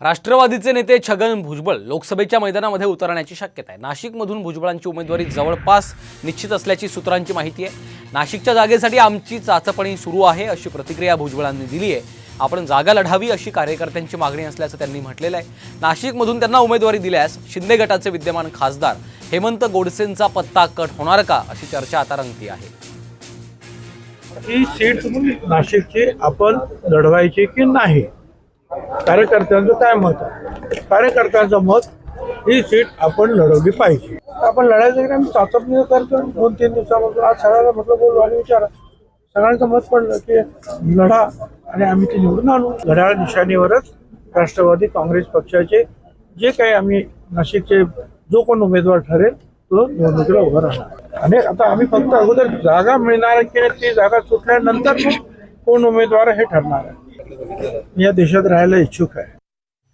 राष्ट्रवादीचे नेते छगन भुजबळ लोकसभेच्या मैदानामध्ये उतरण्याची शक्यता आहे. नाशिकमधून भुजबळांची उमेदवारी जवळपास निश्चित असल्याची सूत्रांची माहिती आहे. नाशिकच्या जागेसाठी आमची चाचपणी सुरू आहे अशी प्रतिक्रिया भुजबळांनी दिली आहे. आपण जागा लढावी अशी कार्यकर्त्यांची मागणी असल्याचं त्यांनी म्हटलेलं आहे. नाशिकमधून त्यांना उमेदवारी दिल्यास शिंदे गटाचे विद्यमान खासदार हेमंत गोडसेंचा पत्ता कट होणार का अशी चर्चा आता रंगती आहे. ही सीट नाशिकची आपण लढवायची की नाही? कार्यकर्त्यांचं काय मत? आहे कार्यकर्त्यांचं मत ही सीट आपण लढवली पाहिजे. आपण लढायचं की आम्ही चाचपणी करतो. दोन तीन दिवसामधून आज सगळ्यांना म्हटलं बोलू आणि विचारा. सगळ्यांचं मत पडलं की लढा आणि आम्ही ते निवडून आणू. घड्याळ निशाणीवरच राष्ट्रवादी काँग्रेस पक्षाचे जे काही आम्ही नाशिकचे जो कोण उमेदवार ठरेल तो निवडणुकीला उभा राहणार. आणि आता आम्ही फक्त अगोदर जागा मिळणार की ती जागा सुटल्यानंतर कोण उमेदवार हे ठरणार आहे. या देशात राहायला इच्छुक आहे.